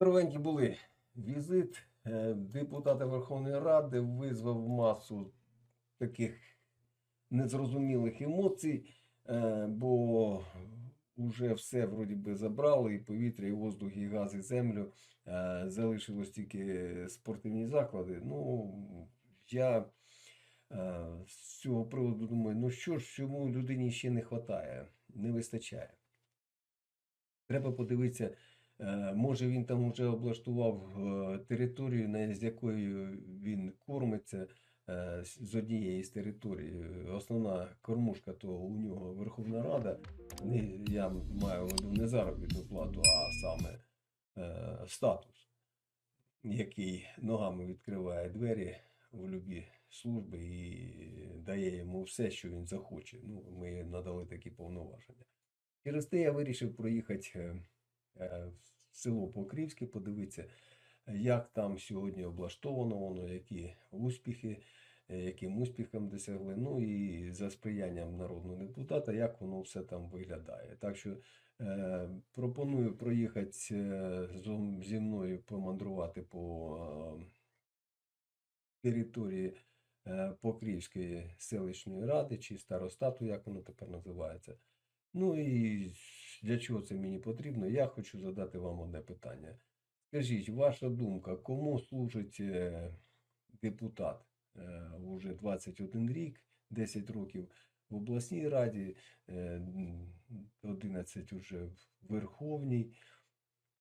Здоровенькі були. Візит е, депутата Верховної Ради визвав масу таких незрозумілих емоцій, е, бо вже все вроді би забрали, і повітря, і воздух, і газ, і землю. Е, Залишилось тільки спортивні заклади. Ну, я з цього приводу думаю, ну що ж, чому людині ще не вистачає, не вистачає. Треба подивитися. Е, Може, він там вже облаштував е, територію, з якою він кормиться е, з однієї з територій. Е, Основна кормушка то у нього Верховна Рада. Я маю в виду не заробітну плату, а саме статус, який ногами відкриває двері в любі служби і дає йому все, що він захоче. Ну, ми надали такі повноваження. Через те я вирішив проїхати в село Покрівське, подивитися, як там сьогодні облаштовано воно, які успіхи, е, яким успіхом досягли. Ну і за сприянням народного депутата, як воно все там виглядає. Так що е, пропоную проїхати е, зі мною помандрувати по е, території е, Покрівської селищної ради чи старостату, як воно тепер називається. Ну і для чого це мені потрібно? Я хочу задати вам одне питання. Скажіть, ваша думка, кому служить е, депутат е, уже 21 рік, 10 років в обласній раді, е, 11 уже в Верховній?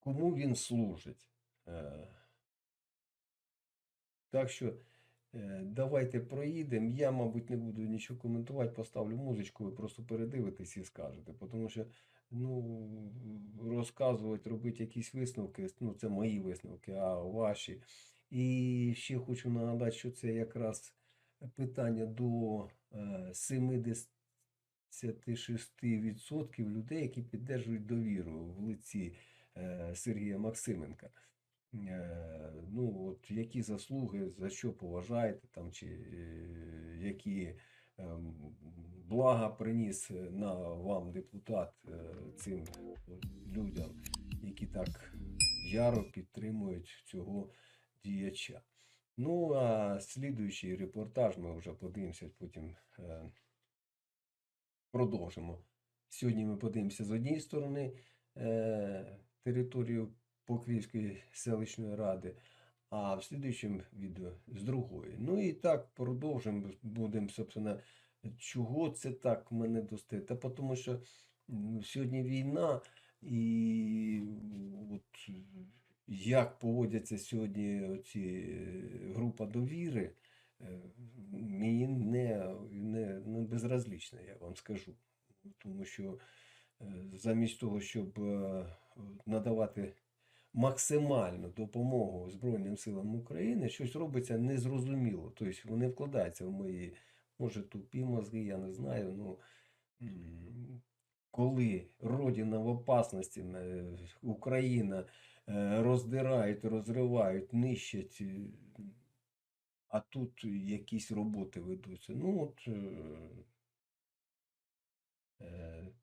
Кому він служить? Е, Так що е, давайте проїдемо. Я, мабуть, не буду нічого коментувати, поставлю музичку, ви просто передивитесь і скажете. Тому що ну, розказувати, робити якісь висновки, ну, це мої висновки, а ваші. І ще хочу нагадати, що це якраз питання до е, 76% людей, які піддержують довіру в лиці е, Сергія Максименка. Е, ну, от які заслуги, за що поважаєте там, чи які блага приніс е, на вам депутат е, цим людям, які так яро підтримують цього діяча. Ну, а слідуючий репортаж ми вже подивимося, потім е, продовжимо. Сьогодні ми подивимося з однієї сторони е, територію Покрівської селищної ради, а в слідуючому відео з другої. Ну і так продовжимо, будемо, собственно, чого це так мене достає? Та тому що сьогодні війна, і от як поводяться сьогодні ці група довіри, е, мені не, не, не безразлічно, я вам скажу. Тому що е, замість того, щоб е, надавати максимальну допомогу Збройним силам України, щось робиться незрозуміло. Тобто вони вкладаються в мої, може, тупі мозги, я не знаю. Ну, коли Родина в опасності, е, Україна е, роздирають, розривають, нищать, е, а тут якісь роботи ведуться. Ну, от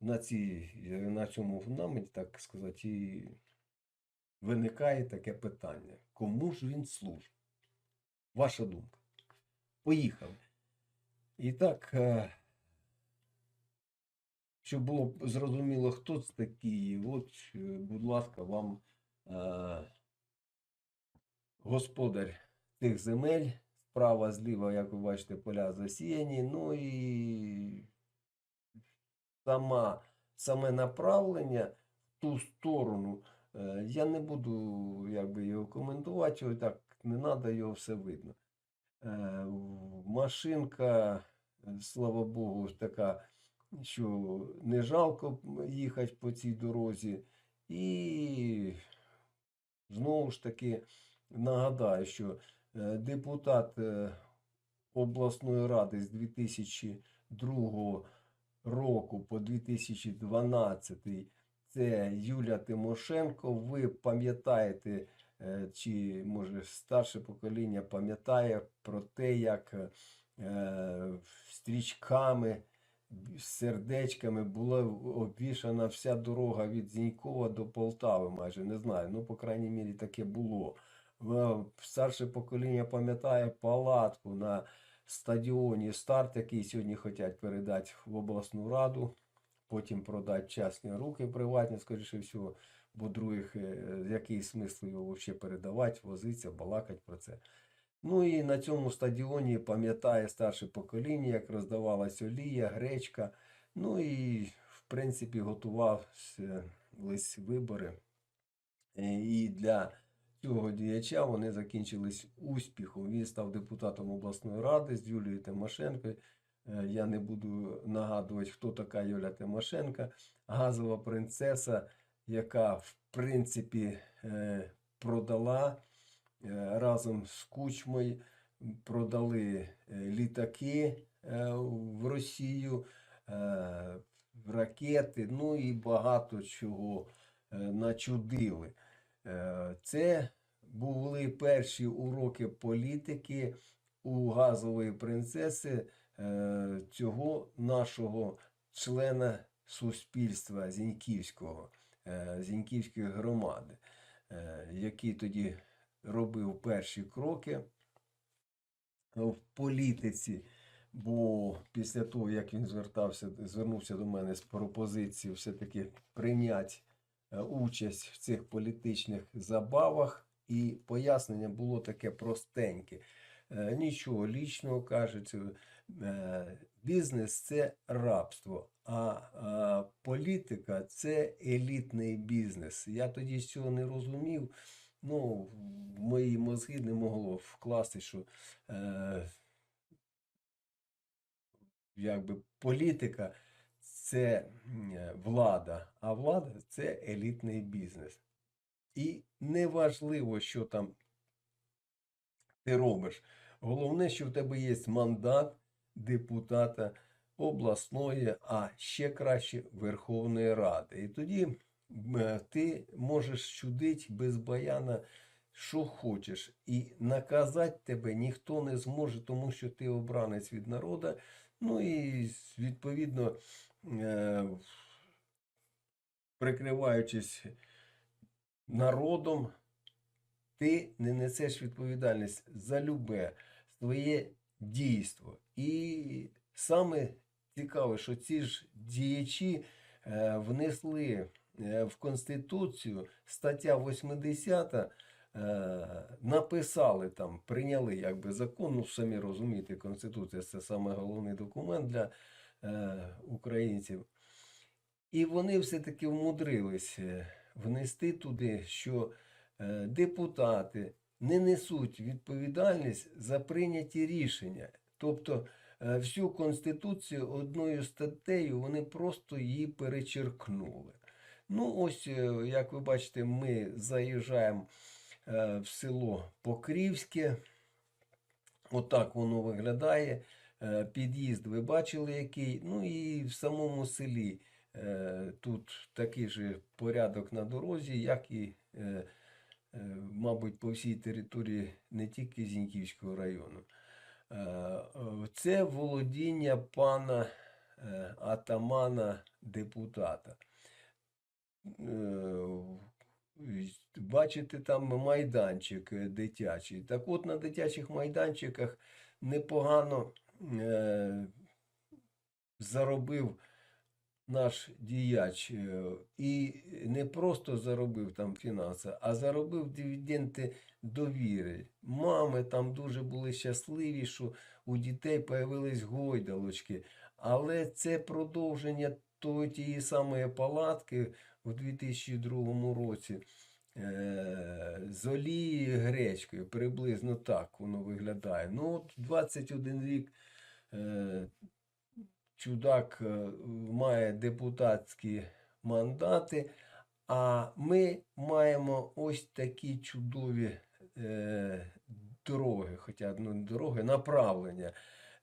на, цій, на цьому фундаменті, так сказати, і виникає таке питання. Кому ж він служить? Ваша думка. Поїхали. І так, е, щоб було зрозуміло, хто це такий, от, е, будь ласка, вам е, господар тих земель, справа, зліва, як ви бачите, поля засіяні, ну і сама, саме направлення в ту сторону. Е, Я не буду якби, його коментувати, ось так не треба, його все видно. Е, Машинка, слава Богу, така, що не жалко їхати по цій дорозі. І знову ж таки нагадаю, що е, депутат обласної ради з 2002 року по 2012 це Юля Тимошенко. Ви пам'ятаєте, е, чи може старше покоління пам'ятає про те, як е, стрічками сердечками, була обвішана вся дорога від Зінькова до Полтави, майже не знаю. Ну, по крайній мірі, таке було. Е, Старше покоління пам'ятає палатку на стадіоні Старт, який сьогодні хочуть передати в обласну раду, потім продати частні руки приватні, скоріше всього, бо других, е, який смисл його взагалі передавати, возитися, балакати про це. Ну і на цьому стадіоні пам'ятає старше покоління, як роздавалась олія, гречка. Ну і, в принципі, готувалися вибори. Е, І для цього діяча вони закінчились успіхом. Він став депутатом обласної ради з Юлією Тимошенко. Е, Я не буду нагадувати, хто така Юля Тимошенко, газова принцеса, яка, в принципі, е, продала е, разом з Кучмою, продали літаки в Росію, ракети, ну і багато чого начудили. Це були перші уроки політики у газової принцеси цього нашого члена суспільства Зіньківського, е, Зіньківської громади, е, який тоді робив перші кроки в політиці. Бо після того, як він звертався, звернувся до мене з пропозицією все-таки прийняти е, участь в цих політичних забавах, і пояснення було таке простеньке. Е, Нічого лічного кажуть, е, бізнес це рабство, а, політика це елітний бізнес. Я тоді цього не розумів. Ну, в мої мозги не могло вкласти, що е, якби політика це е, влада, а влада це елітний бізнес. І неважливо, що там ти робиш. Головне, що в тебе є мандат депутата обласної, а ще краще Верховної Ради. І тоді ти можеш чудити без баяна, що хочеш. І наказати тебе ніхто не зможе, тому що ти обранець від народу. Ну і відповідно, е, прикриваючись народом, ти не несеш відповідальність за любе своє дійство. І саме цікаве, що ці ж діячі е, внесли е, в Конституцію стаття 80. е, Написали там, прийняли якби закон, ну самі розумієте, Конституція це саме головний документ для е, українців. І вони все-таки вмудрились внести туди, що депутати не несуть відповідальність за прийняті рішення. Тобто е, всю Конституцію одною статтею вони просто її перечеркнули. Ну, ось, е, як ви бачите, ми заїжджаємо е, в село Покрівське. Отак воно виглядає. Е, Під'їзд ви бачили який. Ну і в самому селі е, тут такий же порядок на дорозі, як і, е, е, мабуть, по всій території не тільки Зіньківського району. Е, е, Це володіння пана е, атамана депутата. Е, Бачите, там майданчик е, дитячий. Так от на дитячих майданчиках непогано е, заробив наш діяч. е, І не просто заробив там фінанси, а заробив дивіденди довіри. Мами там дуже були щасливі, що у дітей появились гойдалочки. Але це продовження тої тієї самої палатки у 2002 році. е, З олії гречкою, приблизно так воно виглядає. Ну, от 21 рік е, чудак е, має депутатські мандати, а ми маємо ось такі чудові е, дороги, хоча ну, дороги, направлення,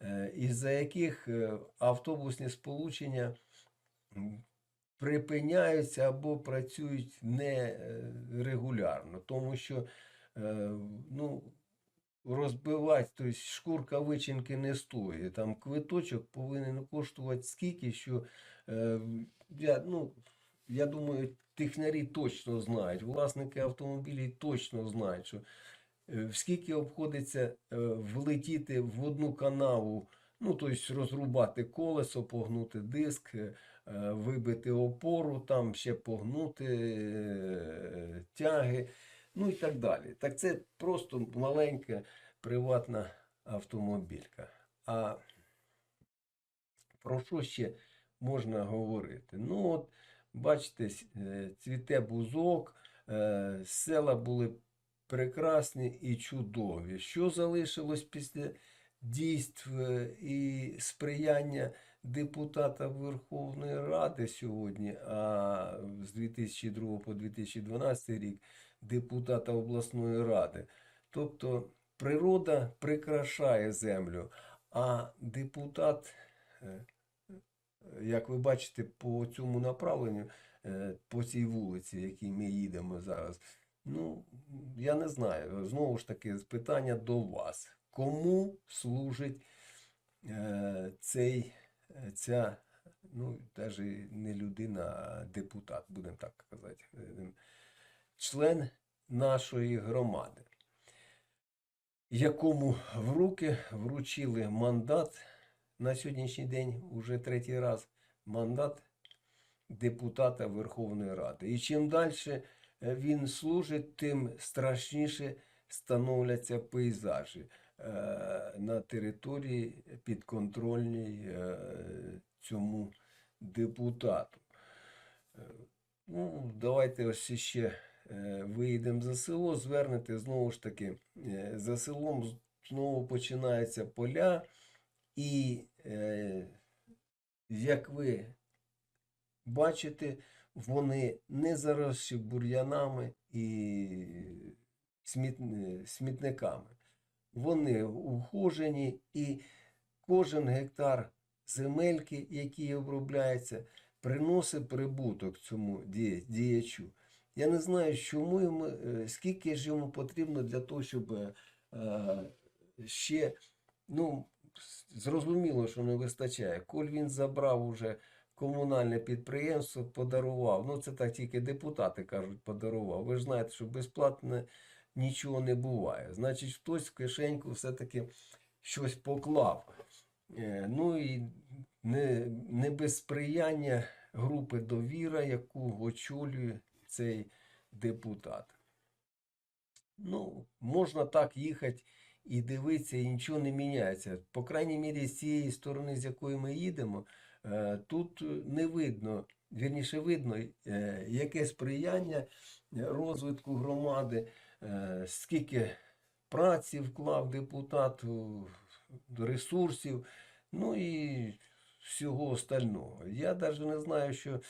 е, із-за яких е, автобусні сполучення припиняються або працюють нерегулярно, тому що е, ну, розбивати, тобто шкурка вичинки не стоїть. Там квиточок повинен коштувати скільки, що е, я, ну, я думаю, технарі точно знають, власники автомобілів точно знають, що е, скільки обходиться е, влетіти в одну канаву, ну, тобто розрубати колесо, погнути диск, е, е, вибити опору, там ще погнути е, тяги, ну і так далі. Так це просто маленька приватна автомобілька. А про що ще можна говорити? Ну, от, бачите, е, цвіте бузок, е, села були прекрасні і чудові. Що залишилось після дійств е, і сприяння депутата Верховної Ради сьогодні, а з 2002 по 2012 рік депутата обласної ради? Тобто природа прикрашає землю, а депутат, е, як ви бачите, по цьому направленню, е, по цій вулиці, якій ми їдемо зараз, ну, я не знаю. Знову ж таки, питання до вас. Кому служить е, цей, е, ця, ну, навіть не людина, а депутат, будемо так казати, е, член нашої громади, якому в руки вручили мандат на сьогоднішній день, уже третій раз, мандат депутата Верховної Ради. І чим далі він служить, тим страшніше становляться пейзажі е, на території підконтрольній е, цьому депутату. Е, Ну, давайте ось ще е, виїдемо за село, звернете знову ж таки, е, за селом знову починаються поля, і е, як ви бачите, вони не заросші бур'янами і смітниками. Вони ухожені, і кожен гектар земельки, який обробляється, приносить прибуток цьому дія- діячу. Я не знаю, чому йому, е, скільки ж йому потрібно для того, щоб е, е, ще, ну, зрозуміло, що не вистачає. Коль він забрав уже комунальне підприємство, подарував. Ну, це так тільки депутати кажуть, подарував. Ви ж знаєте, що безплатно нічого не буває. Значить, хтось в кишеньку все-таки щось поклав. Ну і не, не без сприяння групи довіра, яку очолює цей депутат. Ну, можна так їхати і дивитися, і нічого не міняється. По крайній мірі, з цієї сторони, з якої ми їдемо, е, тут не видно, вірніше видно, е, яке сприяння розвитку громади, е, скільки праці вклав депутат, ресурсів, ну і всього остального. Я навіть не знаю, що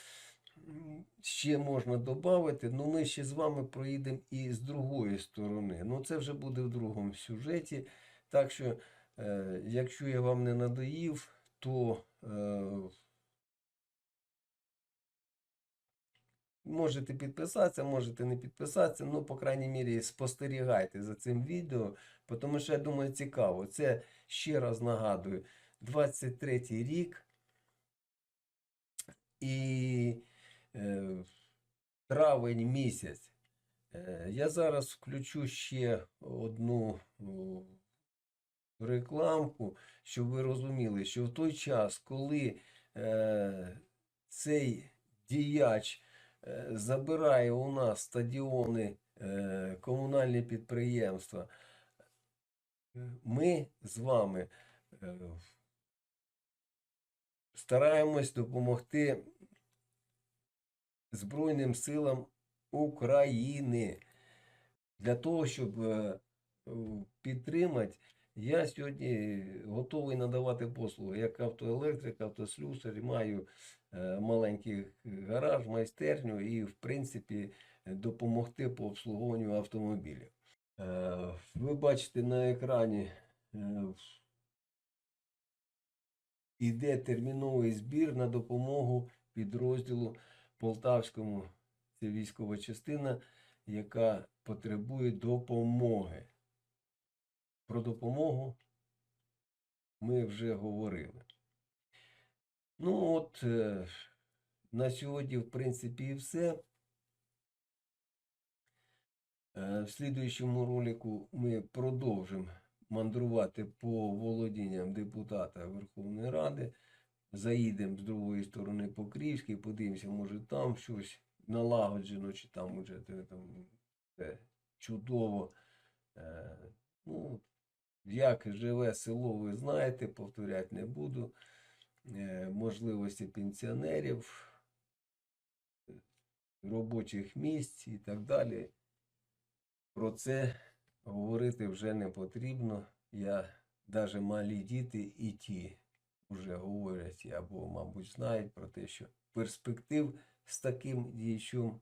ще можна додати. Ну, ми ще з вами проїдемо і з другої сторони. Ну, це вже буде в другому сюжеті. Так що, е, якщо я вам не надоїв, то е, можете підписатися, можете не підписатися. Ну, по крайній мірі, спостерігайте за цим відео, тому що я думаю, цікаво. Це ще раз нагадую, 23 рік. І травень місяць. Е, я зараз включу ще одну рекламку, щоб ви розуміли, що в той час, коли е, цей діяч е, забирає у нас стадіони, е, комунальні підприємства, е, ми з вами е, стараємось допомогти Збройним силам України. Для того, щоб е, підтримати, я сьогодні готовий надавати послуги як автоелектрик, автослюсар, маю е, маленький гараж, майстерню і, в принципі, допомогти по обслуговуванню автомобілів. Е, Ви бачите на екрані е, іде терміновий збір на допомогу підрозділу Полтавському. Це військова частина, яка потребує допомоги. про допомогу ми вже говорили. Ну, от, е, на сьогодні, в принципі, і все. Е, В слідуючому ролику ми продовжимо мандрувати по володінням депутата Верховної Ради. Заїдемо з другої сторони по подивимося, може там щось налагоджено, чи там уже там, чудово. Е, ну, як живе село, ви знаєте, повторяти не буду. Е, можливості пенсіонерів, робочих місць і так далі. Про це говорити вже не потрібно. Я навіть малі діти і ті вже говорять або, мабуть, знають про те, що перспектив з таким діячом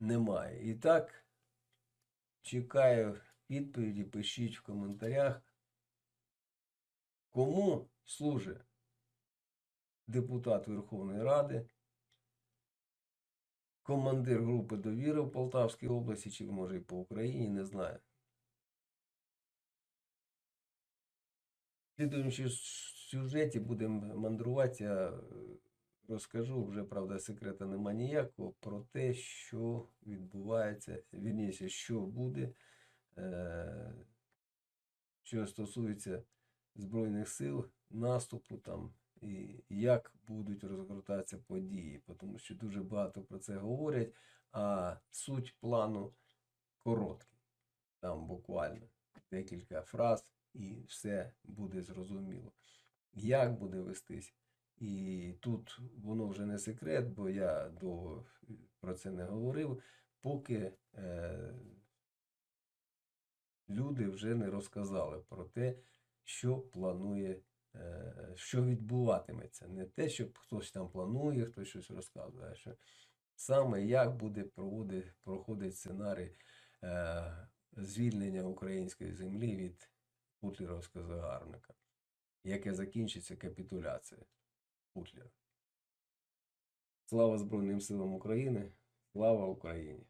немає. І так, чекаю відповіді, пишіть в коментарях, кому служить депутат Верховної Ради, командир групи довіри в Полтавській області, чи може і по Україні, не знаю. В слідуючому сюжеті будемо мандрувати, я розкажу, вже, правда, секрета нема ніякого, про те, що відбувається, вірніше, що буде, е, що стосується Збройних сил, наступу там, і як будуть розгортатися події, тому що дуже багато про це говорять, а суть плану короткий. Там буквально декілька фраз, і все буде зрозуміло. Як буде вестись? І тут воно вже не секрет, бо я довго про це не говорив, поки е, люди вже не розказали про те, що планує, е, що відбуватиметься. Не те, що хтось там планує, хтось щось розказує, а що саме як буде проводити, проходить сценарій е, звільнення української землі від путлеровського загарбника, яке закінчиться капітуляцією Путлера. Слава Збройним силам України! Слава Україні!